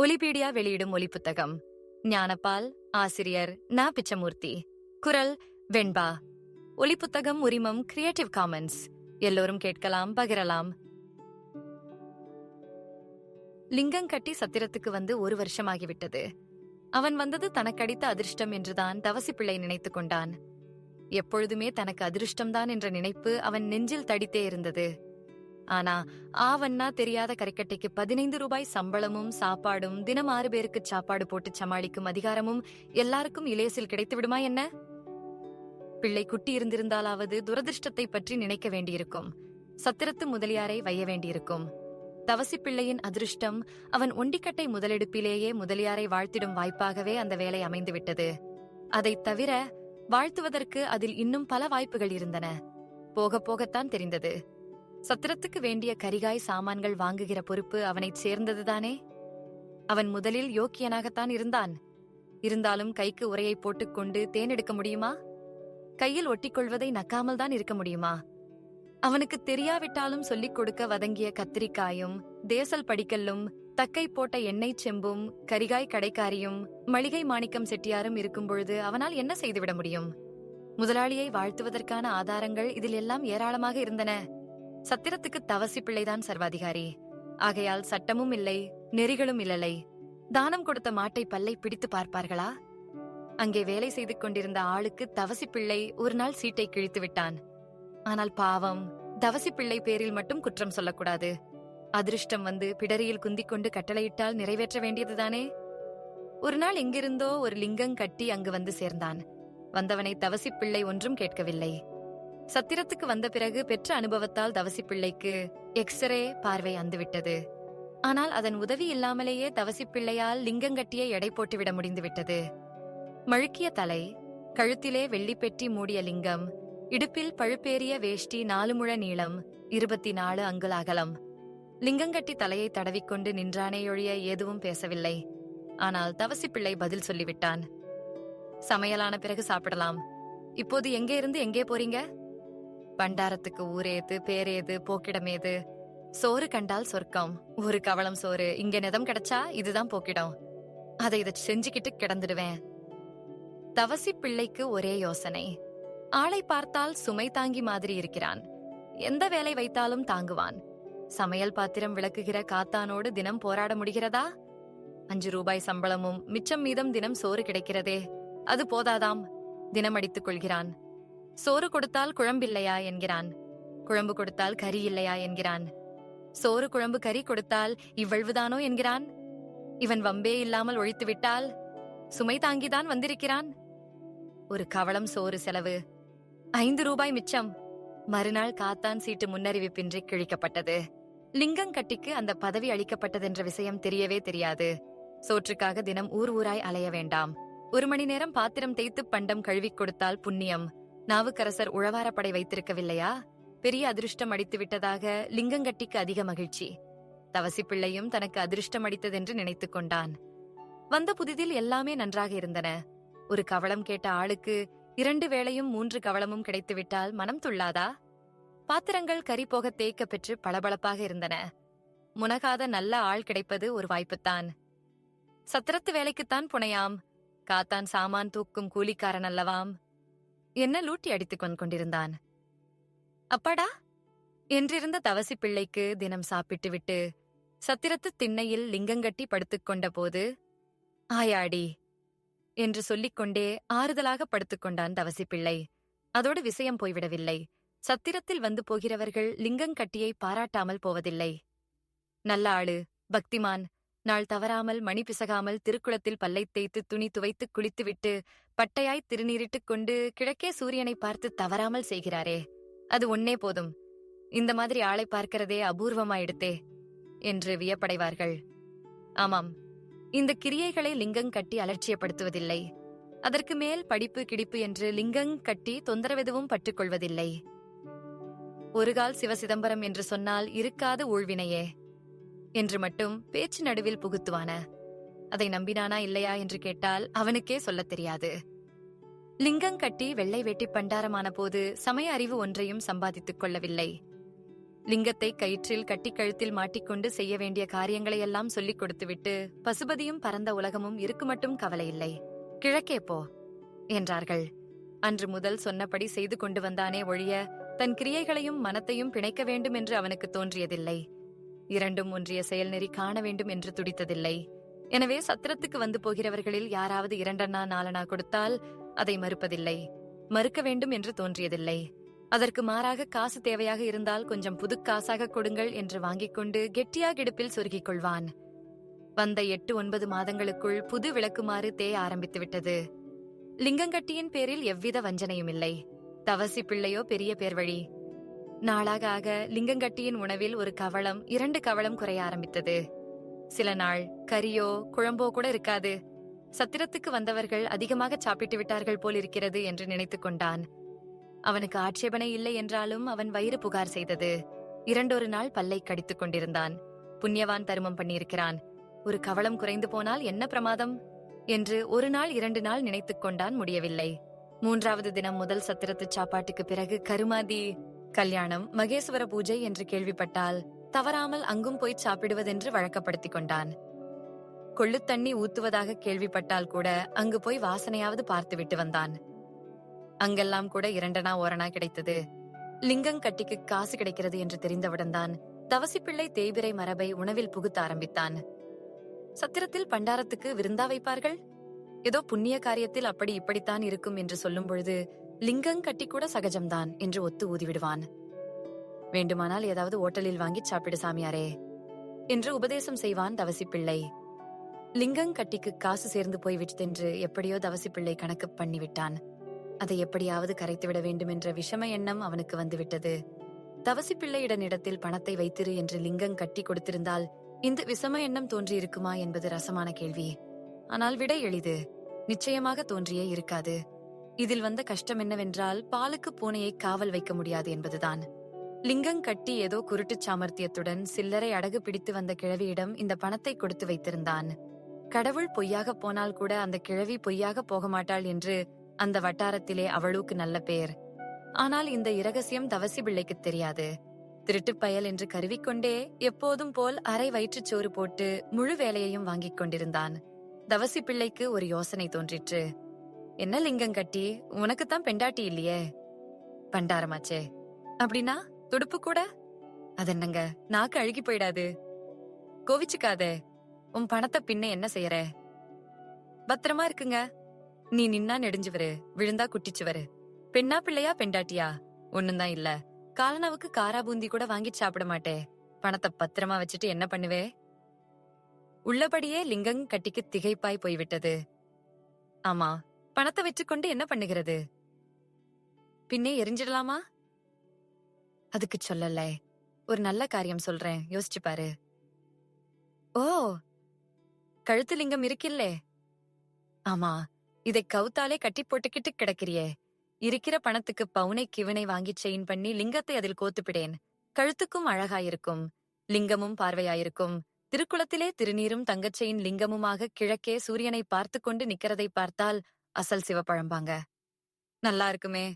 ஒலிபீடியா வெளியிடும் ஒலி புத்தகம் ஞானபால் ஆசிரியர் நா. பிச்சமூர்த்தி. குரல் வெண்பா. ஒலி புத்தகம் உரிமம் கிரியேட்டிவ் காமன்ஸ் எல்லோரும் கேட்கலாம் பகிரலாம். லிங்கம் கட்டி சத்திரத்துக்கு வந்து ஒரு வருஷமாகிவிட்டது. அவன் வந்தது தனக்கடித்த அதிர்ஷ்டம் என்றுதான் தவசி பிள்ளை நினைத்துக் கொண்டான். எப்பொழுதுமே தனக்கு அதிர்ஷ்டம்தான் என்ற நினைப்பு அவன் நெஞ்சில் தடித்தே இருந்தது. ஆனா ஆவன்னா தெரியாத கரிக்கட்டைக்கு பதினைந்து ரூபாய் சம்பளமும் சாப்பாடும் தினம் ஆறு பேருக்கு சாப்பாடு போட்டு சமாளிக்கும் அதிகாரமும் எல்லாருக்கும் இலேசில் கிடைத்து விடுமா என்ன? பிள்ளை குட்டி இருந்திருந்தாலாவது துரதிருஷ்டத்தை பற்றி நினைக்க வேண்டியிருக்கும். சத்திரத்து முதலியாரை வைய வேண்டியிருக்கும். தவசி பிள்ளையின் அதிருஷ்டம் அவன் ஒண்டிக்கட்டை முதலெடுப்பிலேயே முதலியாரை வாழ்த்திடும் வாய்ப்பாகவே அந்த வேலை அமைந்துவிட்டது. அதைத் தவிர வாழ்த்துவதற்கு அதில் இன்னும் பல வாய்ப்புகள் இருந்தன. போக போகத்தான் தெரிந்தது. சத்திரத்துக்கு வேண்டிய கரிகாய் சாமான்கள் வாங்குகிற பொறுப்பு அவனைச் சேர்ந்ததுதானே? அவன் முதலில் யோக்கியனாகத்தான் இருந்தான். இருந்தாலும் கைக்கு உரையை போட்டுக்கொண்டு தேன் எடுக்க முடியுமா? கையில் ஒட்டிக்கொள்வதை நக்காமல் தான் இருக்க முடியுமா? அவனுக்கு தெரியாவிட்டாலும் சொல்லிக் கொடுக்க வதங்கிய கத்திரிக்காயும் தேசல் படிக்கல்லும் தக்கை போட்ட எண்ணெய் செம்பும் கரிகாய் கடைக்காரியும் மளிகை மாணிக்கம் செட்டியாரும் இருக்கும் பொழுது அவனால் என்ன செய்துவிட முடியும்? முதலாளியை வாழ்த்துவதற்கான ஆதாரங்கள் இதில் எல்லாம் ஏராளமாக இருந்தன. சத்திரத்துக்கு தவசி பிள்ளைதான் சர்வாதிகாரி. ஆகையால் சட்டமும் இல்லை நெறிகளும் இல்லலை. தானம் கொடுத்த மாட்டை பல்லை பிடித்து பார்ப்பார்களா? அங்கே வேலை செய்து கொண்டிருந்த ஆளுக்கு தவசி பிள்ளை ஒரு நாள் சீட்டை கிழித்து விட்டான். ஆனால் பாவம் தவசி பிள்ளை பேரில் மட்டும் குற்றம் சொல்லக்கூடாது. அதிர்ஷ்டம் வந்து பிடரியில் குந்திக் கொண்டு கட்டளையிட்டால் நிறைவேற்ற வேண்டியதுதானே? ஒரு நாள் எங்கிருந்தோ ஒரு லிங்கம் கட்டி அங்கு வந்து சேர்ந்தான். வந்தவனை தவசி பிள்ளை ஒன்றும் கேட்கவில்லை. சத்திரத்துக்கு வந்த பிறகு பெற்ற அனுபவத்தால் தவசி பிள்ளைக்கு எக்ஸ்ரே பார்வை வந்துவிட்டது ஆனால் அதன் உதவி இல்லாமலேயே தவசி பிள்ளையால் லிங்கங்கட்டியை எடை போட்டுவிட முடிந்துவிட்டது. மழுக்கிய தலை கழுத்திலே வெள்ளிப்பெட்டி மூடிய லிங்கம் இடுப்பில் பழுப்பேறிய வேஷ்டி நாலு முழ நீளம் இருபத்தி நாலு அங்குல அகலம். லிங்கங்கட்டி தலையை தடவிக்கொண்டு நின்றானேயொழிய எதுவும் பேசவில்லை. ஆனால் தவசி பிள்ளை பதில் சொல்லிவிட்டான். சமையலான பிறகு சாப்பிடலாம். இப்போது எங்கே இருந்து எங்கே போறீங்க? பண்டாரத்துக்கு ஊரேது பேரேது போக்கிடமேது. சோறு கண்டால் சொர்க்கம். ஒரு கவளம் சோறு. இங்க நிதம் கிடைச்சா இதுதான் போக்கிடும். அதை இதை செஞ்சுக்கிட்டு கிடந்துடுவேன். தவசி பிள்ளைக்கு ஒரே யோசனை. ஆளை பார்த்தால் சுமை தாங்கி மாதிரி இருக்கிறான். எந்த வேலை வைத்தாலும் தாங்குவான். சமையல் பாத்திரம் விளக்குகிற காத்தானோடு தினம் போராட முடிகிறதா? அஞ்சு ரூபாய் சம்பளமும் மிச்சம் மீதம் தினம் சோறு கிடைக்கிறதே. அது போதாதாம். தினம் அடித்துக் கொள்கிறான். சோறு கொடுத்தால் குழம்பில்லையா என்கிறான். குழம்பு கொடுத்தால் கறி இல்லையா என்கிறான். சோறு குழம்பு கறி கொடுத்தால் இவ்வளவுதானோ என்கிறான். இவன் வம்பே இல்லாமல் ஒழித்து விட்டால் சுமை தாங்கிதான் வந்திருக்கிறான். ஒரு கவளம் சோறு செலவு. ஐந்து ரூபாய் மிச்சம். மறுநாள் காத்தான் சீட்டு முன்னறிவிப்பின்றி கிழிக்கப்பட்டது. லிங்கங்கட்டிக்கு அந்த பதவி அளிக்கப்பட்டதென்ற விஷயம் தெரியவே தெரியாது. சோற்றுக்காக தினம் ஊர் ஊராய் அலைய வேண்டாம். ஒரு மணி நேரம் பாத்திரம் தேய்த்து பண்டம் கழுவிக் கொடுத்தால் புண்ணியம். நாவுக்கரசர் உழவாரப்படை வைத்திருக்கவில்லையா? பெரிய அதிருஷ்டம் அடித்து விட்டதாக லிங்கங்கட்டிக்கு அதிக மகிழ்ச்சி. தவசி பிள்ளையும் தனக்கு அதிருஷ்டம் அடித்ததென்று நினைத்துக் கொண்டான். வந்த புதிதில் எல்லாமே நன்றாக இருந்தன. ஒரு கவளம் கேட்ட ஆளுக்கு இரண்டு வேளையும் மூன்று கவளமும் கிடைத்துவிட்டால் மனம் துள்ளாதா? பாத்திரங்கள் கறி போக தேய்க்க பெற்று பளபளப்பாக இருந்தன. முனகாத நல்ல ஆள் கிடைப்பது ஒரு வாய்ப்புத்தான். சத்திரத்து வேலைக்குத்தான் புனையாம். காத்தான் சாமான் தூக்கும் கூலிக்காரன் அல்லவாம். என்ன லூட்டி அடித்துக் கொண்டு கொண்டிருந்தான்? அப்பாடா! என்றிருந்த தவசி பிள்ளைக்கு தினம் சாப்பிட்டு விட்டு சத்திரத்து திண்ணையில் லிங்கங்கட்டி படுத்துக்கொண்ட போது ஆயாடி! என்று சொல்லிக்கொண்டே ஆறுதலாக படுத்துக் கொண்டான் தவசி பிள்ளை. அதோடு விஷயம் போய்விடவில்லை. சத்திரத்தில் வந்து போகிறவர்கள் லிங்கங்கட்டியை பாராட்டாமல் போவதில்லை. நல்ல ஆளு பக்திமான்! நாள் தவறாமல் மணி பிசகாமல் திருக்குளத்தில் பல்லை தேய்த்து துணி துவைத்து குளித்துவிட்டு பட்டையாய் திருநீரிட்டுக் கொண்டு கிழக்கே சூரியனை பார்த்து தவறாமல் செய்கிறாரே. அது ஒன்னே போதும். இந்த மாதிரி ஆளை பார்க்கிறதே அபூர்வமாயிடுத்தே என்று வியப்படைவார்கள். ஆமாம். இந்த கிரியைகளை லிங்கம் கட்டி அலட்சியப்படுத்துவதில்லை. அதற்கு மேல் படிப்பு கிடிப்பு என்று லிங்கம் கட்டி தொந்தரவெதுவும் பட்டுக்கொள்வதில்லை ஒருகால் சிவசிதம்பரம் என்று சொன்னால் இருக்காத ஊழ்வினையே. என்று மட்டும் பேச்சு நடுவில் புகுத்துவான. அதை நம்பினானா இல்லையா என்று கேட்டால் அவனுக்கே சொல்லத் தெரியாது. லிங்கம் கட்டி வெள்ளை வேட்டி பண்டாரமான போது சமய அறிவு ஒன்றையும் சம்பாதித்துக் கொள்ளவில்லை. லிங்கத்தை கயிற்றில் கட்டி கழுத்தில் மாட்டிக்கொண்டு செய்ய வேண்டிய காரியங்களையெல்லாம் சொல்லிக் கொடுத்துவிட்டு பசுபதியும் பரந்த உலகமும் இருக்கு மட்டும் கவலை இல்லை கிழக்கே போ என்றார்கள். அன்று முதல் சொன்னபடி செய்து கொண்டு வந்தானே ஒழிய தன் கிரியைகளையும் மனத்தையும் பிணைக்க வேண்டும் என்று அவனுக்கு தோன்றியதில்லை. இரண்டும் ஒன்றிய செயல்நெறி காண வேண்டும் என்று துடித்ததில்லை. எனவே சத்திரத்துக்கு வந்து போகிறவர்களில் யாராவது இரண்டண்ணா நாலனா கொடுத்தால் அதை மறுப்பதில்லை. மறுக்க வேண்டும் என்று தோன்றியதில்லை. அதற்கு மாறாக காசு தேவையாக இருந்தால் கொஞ்சம் புது காசாக கொடுங்கள் என்று வாங்கிக் கொண்டு கெட்டியாக இடுப்பில் சொருகிக் கொள்வான். வந்த எட்டு ஒன்பது மாதங்களுக்குள் புது விளக்குமாறு தேய ஆரம்பித்து விட்டது லிங்கங்கட்டியின் பேரில் எவ்வித வஞ்சனையும் இல்லை தவசி பிள்ளையோ பெரிய பேர் வழி. நாளாக ஆக லிங்கங்கட்டியின் உணவில் ஒரு கவளம் இரண்டு கவளம் குறைய ஆரம்பித்தது. சில நாள் கரியோ குழம்போ கூட இருக்காது. சத்திரத்துக்கு வந்தவர்கள் அதிகமாக சாப்பிட்டு விட்டார்கள் போலிருக்கிறது என்று நினைத்துக் கொண்டான். அவனுக்கு ஆட்சேபனை இல்லை என்றாலும் அவன் வயிறு புகார் செய்தது. இரண்டொரு நாள் பல்லை கடித்துக் கொண்டிருந்தான். புண்ணியவான் தருமம் பண்ணியிருக்கிறான். ஒரு கவளம் குறைந்து போனால் என்ன பிரமாதம்? என்று ஒரு நாள் இரண்டு நாள் நினைத்துக் கொண்டான் முடியவில்லை. மூன்றாவது தினம் முதல் சத்திரத்து சாப்பாட்டுக்கு பிறகு கருமாதி கல்யாணம் மகேஸ்வர பூஜை என்று கேள்விப்பட்டால் தவறாமல் அங்கும் போய் சாப்பிடுவதென்று வழக்கப்படுத்திக் கொண்டான். கொள்ளுத் தண்ணி ஊத்துவதாக கேள்விப்பட்டால் கூட அங்கு போய் வாசனையாவது பார்த்துவிட்டு வந்தான். அங்கெல்லாம் கூட இரண்டனா ஓரணா கிடைத்தது. லிங்கம் கட்டிக்கு காசு கிடைக்கிறது என்று தெரிந்தவுடன் தான் தவசிப்பிள்ளை தேய்பிரை மரபை உணவில் புகுத்த ஆரம்பித்தான். சத்திரத்தில் பண்டாரத்துக்கு விருந்தா வைப்பார்கள்? ஏதோ புண்ணிய காரியத்தில் அப்படி இப்படித்தான் இருக்கும் என்று சொல்லும் பொழுது லிங்கம் கட்டி கூட சகஜம்தான் என்று ஒத்து ஊதிவிடுவான். வேண்டுமானால் ஏதாவது ஓட்டலில் வாங்கி சாப்பிடு சாமியாரே என்று உபதேசம் செய்வான் தவசிப்பிள்ளை. லிங்கங்கட்டிக்கு காசு சேர்ந்து போய்விட்டதென்று எப்படியோ தவசிப்பிள்ளை கணக்கு பண்ணிவிட்டான். அதை எப்படியாவது கரைத்துவிட வேண்டும் என்ற விஷம எண்ணம் அவனுக்கு வந்துவிட்டது. தவசிப்பிள்ளையிடனிடத்தில் பணத்தை வைத்திரு என்று லிங்கம் கட்டி கொடுத்திருந்தால் இந்த விஷம எண்ணம் தோன்றியிருக்குமா என்பது ரசமான கேள்வி. ஆனால் விடை எளிது. நிச்சயமாக தோன்றியே இருக்காது. இதில் வந்த கஷ்டம் என்னவென்றால் பாலுக்கு பூனையை காவல் வைக்க முடியாது என்பதுதான். லிங்கம் கட்டி ஏதோ குருட்டுச் சாமர்த்தியத்துடன் சில்லறை அடகு பிடித்து வந்த கிழவியிடம் இந்த பணத்தை கொடுத்து வைத்திருந்தான். கடவுள் பொய்யாக போனால் கூட அந்த கிழவி பொய்யாக போக மாட்டாள் என்று அந்த வட்டாரத்திலே அவளுக்கு நல்ல பேர் ஆனால் இந்த இரகசியம் தவசி பிள்ளைக்கு தெரியாது. திருட்டுப் பயல் என்று கருவிக்கொண்டே எப்போதும் போல் அரை வயிற்றுச் சோறு போட்டு முழு வேலையையும் வாங்கிக் கொண்டிருந்தான். தவசி பிள்ளைக்கு ஒரு யோசனை தோன்றிற்று. என்ன லிங்கம் கட்டி? உனக்குத்தான் பெண்டாட்டி இல்லையே? பண்டாரமாச்சே. அப்படின்னா? துடுப்பு கூட? அதென்னங்க? நாக்கு அழுகி போயிடாது. கோவிச்சுக்காதே. உன் பணத்தை பின்ன என்ன செய்யற? பத்திரமா இருக்குங்க. நீ நின்னா நெடுஞ்சுவரு விழுந்தா குட்டிச்சுவரு. பெண்ணா பிள்ளையா பெண்டாட்டியா? ஒண்ணுதான் இல்ல. காலனாவுக்கு காரா பூந்தி கூட வாங்கி சாப்பிட மாட்டே. பணத்தை பத்திரமா வச்சுட்டு என்ன பண்ணுவே? உள்ளபடியே லிங்கம் கட்டிக்கு திகைப்பாய் போய்விட்டது. ஆமா பணத்தை வச்சுக்கொண்டு என்ன பண்ணுகிறது? பின்னே எரிஞ்சிடலாமா? அதுக்கு சொல்லல. ஒரு நல்ல காரியம் சொல்றேன். யோசிச்சு பாரு. ஓ கழுத்து லிங்கம் இருக்கில்லே. ஆமா இதை கவுத்தாலே கட்டி போட்டுக்கிட்டு கிடக்கிறியே. இருக்கிற பணத்துக்கு பவுனை கிவனை வாங்கி செயின் பண்ணி லிங்கத்தை அதில் கோத்துப்பிடேன். கழுத்துக்கும் அழகாயிருக்கும் லிங்கமும் பார்வையாயிருக்கும். திருக்குளத்திலே திருநீரும் தங்கச்செயின் லிங்கமுமாக கிழக்கே சூரியனை பார்த்து கொண்டு நிக்கிறதை பார்த்தால் அசல் சிவப்பழம்பாங்க. நல்லா இருக்குமே.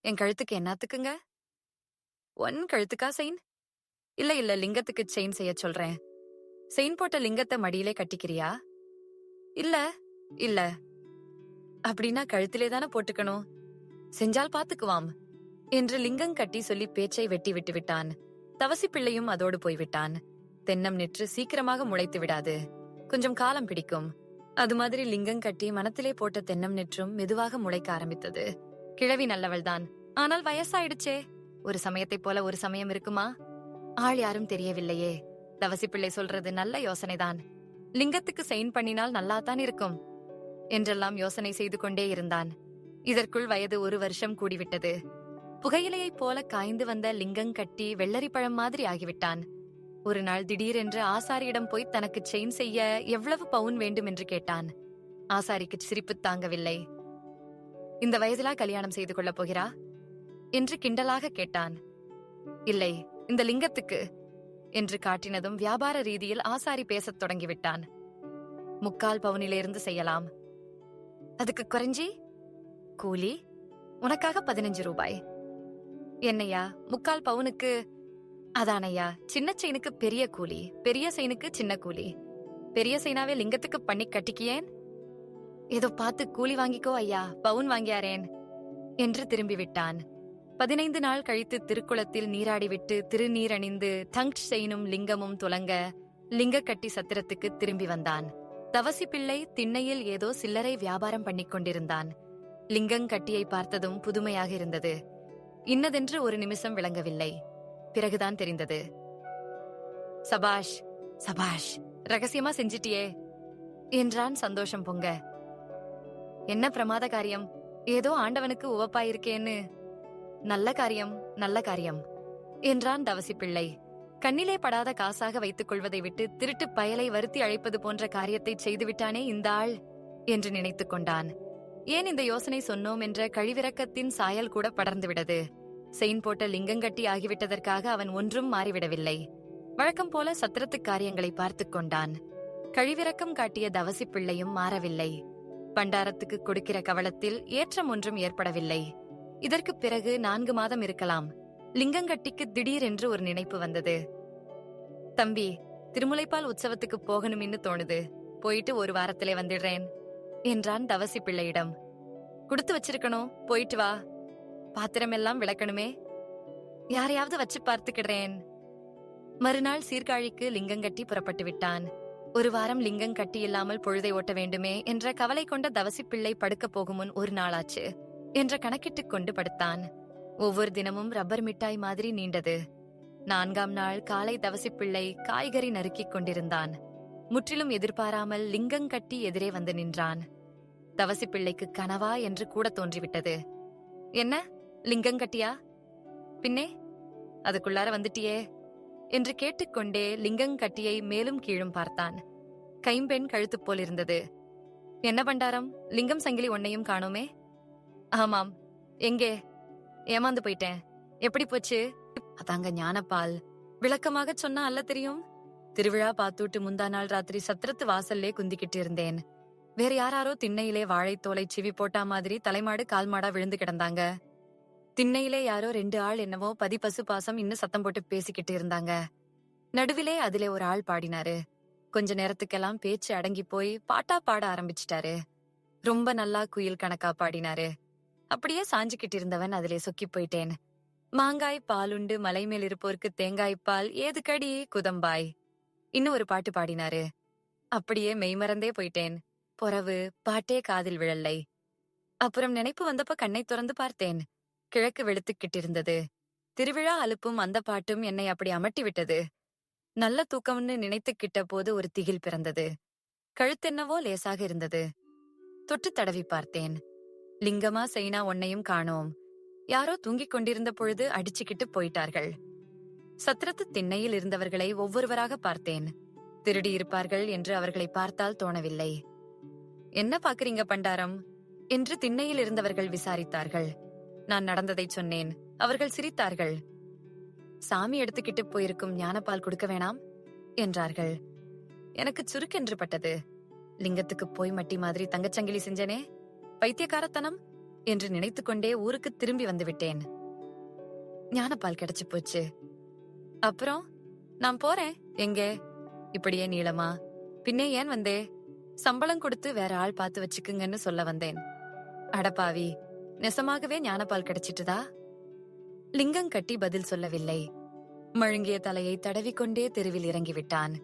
என் கழுத்துக்கு என்னத்துக்குங்க? One கழுத்துக்கா chain? இல்ல இல்ல லிங்கத்துக்கு செயின் செய்ய சொல்றேன். செயின் போட்ட லிங்கத்தை மடியிலே கட்டிக்கிறியா? இல்ல இல்ல. அப்படின்னா கழுத்திலே தானே போட்டுக்கணும். செஞ்சால் பாத்துக்குவாம். என்று லிங்கம் கட்டி சொல்லி பேச்சை வெட்டி விட்டு விட்டான். தவசி பிள்ளையும் அதோடு போய்விட்டான் தென்னம் நிற்று சீக்கிரமாக முளைத்து விடாது. கொஞ்சம் காலம் பிடிக்கும். அது மாதிரி லிங்கம் கட்டி மனத்திலே போட்ட தென்னம் நிற்றும் மெதுவாக முளைக்க ஆரம்பித்தது. கிழவி நல்லவள்தான் ஆனால் வயசாயிடுச்சே. ஒரு சமயத்தைப் போல ஒரு சமயம் இருக்குமா? ஆள் யாரும் தெரியவில்லையே. தவசி பிள்ளை சொல்றது நல்ல யோசனைதான். லிங்கத்துக்கு செயின் பண்ணினால் நல்லாதான் இருக்கும் என்றெல்லாம் யோசனை செய்து கொண்டே இருந்தான். இதற்குள் வயது ஒரு வருஷம் கூடிவிட்டது. புகையிலையைப் போல காய்ந்து வந்த லிங்கம் கட்டி வெள்ளரி பழம் மாதிரி ஆகிவிட்டான். ஒரு நாள் திடீரென்று ஆசாரியிடம் போய் தனக்கு செயின் செய்ய எவ்வளவு பவுன் வேண்டும் என்று கேட்டான். ஆசாரிக்கு சிரிப்பு தாங்கவில்லை. இந்த வயதிலா கல்யாணம் செய்து கொள்ளப் போகிறா? என்று கிண்டலாக கேட்டான். இல்லை இந்த லிங்கத்துக்கு என்று காட்டினதும் வியாபார ரீதியில் ஆசாரி பேசத் தொடங்கிவிட்டான். முக்கால் பவுனிலிருந்து செய்யலாம். அதுக்கு குறைஞ்சி கூலி உனக்காக பதினஞ்சு ரூபாய். என்னையா முக்கால் பவுனுக்கு அதானையா சின்ன செயினுக்கு பெரிய கூலி பெரிய செயினுக்கு சின்ன கூலி. பெரிய செயினாவே லிங்கத்துக்கு பண்ணி கட்டிக்கியேன்? ஏதோ பார்த்து கூலி வாங்கிக்கோ ஐயா பவுன் வாங்கியாரேன் என்று திரும்பி விட்டான் பதினைந்து நாள் கழித்து திருக்குளத்தில் நீராடிவிட்டு திருநீர் அணிந்து தங்க் செயினும் லிங்கமும் துலங்க லிங்கக்கட்டி சத்திரத்துக்கு திரும்பி வந்தான். தவசி பிள்ளை திண்ணையில் ஏதோ சில்லறை வியாபாரம் பண்ணிக் கொண்டிருந்தான். லிங்கங்கட்டியை பார்த்ததும் புதுமையாக இருந்தது. இன்னதென்று ஒரு நிமிஷம் விளங்கவில்லை. பிறகுதான் தெரிந்தது. சபாஷ் சபாஷ் ரகசியமா செஞ்சிட்டியே. என்றான் சந்தோஷம் பொங்க. என்ன பிரமாத காரியம் ஏதோ ஆண்டவனுக்கு உவப்பாயிருக்கேன்னு. நல்ல காரியம் நல்ல காரியம். என்றான் தவசி பிள்ளை. கண்ணிலே படாத காசாக வைத்துக் கொள்வதை விட்டு திருட்டு பயலை வருத்தி அழைப்பது போன்ற காரியத்தை செய்துவிட்டானே இந்த ஆள்? என்று நினைத்துக் கொண்டான். ஏன் இந்த யோசனை சொன்னோம் என்ற கழிவிறக்கத்தின் சாயல் கூட படர்ந்துவிடது செயின் போட்ட லிங்கங்கட்டி ஆகிவிட்டதற்காக அவன் ஒன்றும் மாறிவிடவில்லை. வழக்கம் போல சத்திரத்து காரியங்களை பார்த்துக் கொண்டான். கழிவிறக்கம் காட்டிய தவசி பிள்ளையும் மாறவில்லை. பண்டாரத்துக்கு கொடுக்கிற கவலத்தில் ஏற்றம் ஒன்றும் ஏற்படவில்லை. இதற்கு பிறகு நான்கு மாதம் இருக்கலாம். லிங்கங்கட்டிக்கு திடீரென்று ஒரு நினைப்பு வந்தது. தம்பி திருமுலைப்பால் உற்சவத்துக்கு போகணும்னு தோணுது. போயிட்டு ஒரு வாரத்திலே வந்துடுறேன் என்றான் தவசி பிள்ளையிடம். குடுத்து வச்சிருக்கணும். போயிட்டு வா. பாத்திரமெல்லாம் விளக்கணுமே. யாரையாவது வச்சு பார்த்துக்கிடுறேன். மறுநாள் சீர்காழிக்கு லிங்கங்கட்டி புறப்பட்டு விட்டான். ஒரு வாரம் லிங்கம் கட்டி இல்லாமல் பொழுதை ஓட்ட வேண்டுமே என்ற கவலை கொண்ட தவசி பிள்ளை படுக்கப் போகும் முன் ஒரு நாளாச்சு. என்ற கணக்கிட்டுக் கொண்டு படுத்தான். ஒவ்வொரு தினமும் ரப்பர் மிட்டாய் மாதிரி நீண்டது. நான்காம் நாள் காலை தவசிப்பிள்ளை காய்கறி நறுக்கிக் கொண்டிருந்தான். முற்றிலும் எதிர்பாராமல் லிங்கங்கட்டி எதிரே வந்து நின்றான். தவசிப்பிள்ளைக்கு கனவா என்று கூட தோன்றிவிட்டது. என்ன? லிங்கங்கட்டியா பின்னே? அதுக்குள்ளார வந்துட்டியே? என்று கேட்டுக்கொண்டே லிங்கங்கட்டியை மேலும் கீழும் பார்த்தான். கைம்பெண் கழுத்து போல் இருந்தது என்ன பண்டாரம்? லிங்கம் சங்கிலி ஒன்னையும் காணோமே? ஆமாம். எங்கே? ஏமாந்து போயிட்டேன். எப்படி போச்சு? அதாங்க ஞானப்பால். விளக்கமாக சொன்னா அல்ல தெரியும்? திருவிழா பாத்தூட்டு முந்தா நாள் ராத்திரி சத்திரத்து வாசல்லே குந்திக்கிட்டு இருந்தேன். வேற யாராரோ திண்ணையிலே வாழைத்தோலை சிவி போட்டா மாதிரி தலைமாடு கால்மாடா விழுந்து கிடந்தாங்க. திண்ணையிலே யாரோ ரெண்டு ஆள் என்னவோ பதி பசு பாசம் இன்னும் சத்தம் போட்டு பேசிக்கிட்டு இருந்தாங்க. நடுவிலே அதிலே ஒரு ஆள் பாடினாரு. கொஞ்ச நேரத்துக்கெல்லாம் பேச்சு அடங்கி போய் பாட்டா பாட ஆரம்பிச்சிட்டாரு. ரொம்ப நல்லா குயில் கணக்கா பாடினாரு. அப்படியே சாஞ்சுக்கிட்டு இருந்தவன் அதிலே சொக்கி போயிட்டேன். மாங்காய் பாலுண்டு மலை மேல் இருப்போருக்கு தேங்காய் பால் ஏதுக்கடி குதம்பாய். இன்னும் ஒரு பாட்டு பாடினாரு. அப்படியே மெய்மறந்தே போயிட்டேன். பொறவு பாட்டே காதில் விழலை. அப்புறம் நினைப்பு வந்தப்ப கண்ணை திறந்து பார்த்தேன். கிழக்கு வெளுத்துக்கிட்டு இருந்தது. திருவிழா அலுப்பும் அந்த பாட்டும் என்னை அப்படி அமட்டி விட்டது. நல்ல தூக்கம்னு நினைத்துக்கிட்ட போது ஒரு திகில் பிறந்தது. கழுத்தென்னவோ லேசாக இருந்தது. தொட்டு தடவி பார்த்தேன். லிங்கமா செய்னா ஒன்னையும் காணோம். யாரோ தூங்கிக் கொண்டிருந்த பொழுது அடிச்சுக்கிட்டு போயிட்டார்கள். சத்திரத்து திண்ணையில் இருந்தவர்களை ஒவ்வொருவராக பார்த்தேன். திருடி இருப்பார்கள் என்று அவர்களை பார்த்தால் தோணவில்லை. என்ன பாக்குறீங்க பண்டாரம்? என்று திண்ணையில் இருந்தவர்கள் விசாரித்தார்கள். நான் நடந்ததை சொன்னேன். அவர்கள் சிரித்தார்கள். சாமி எடுத்துக்கிட்டு போயிருக்கும் ஞானப்பால் கொடுக்க வேணாம்? என்றார்கள். எனக்கு சுருக்கென்று பட்டது. லிங்கத்துக்கு போய் மட்டி மாதிரி தங்கச்சங்கிலி செஞ்சனே? பைத்தியக்காரத்தனம் என்று நினைத்துக்கொண்டே ஊருக்கு திரும்பி வந்து விட்டேன் ஞானப்பால் கிடைச்சு போச்சு. அப்புறம் நான் போறேன். எங்கே? இப்படியே நீளமா பின்னே ஏன் வந்தே? சம்பளம் கொடுத்து வேற ஆள் பார்த்து வச்சுக்குங்கன்னு சொல்ல வந்தேன். அடப்பாவி நெசமாகவே ஞானப்பால் கிடைச்சிட்டுதா? லிங்கம் கட்டி பதில் சொல்லவில்லை. மழுங்கிய தலையை தடவிக்கொண்டே தெருவில் இறங்கிவிட்டான்.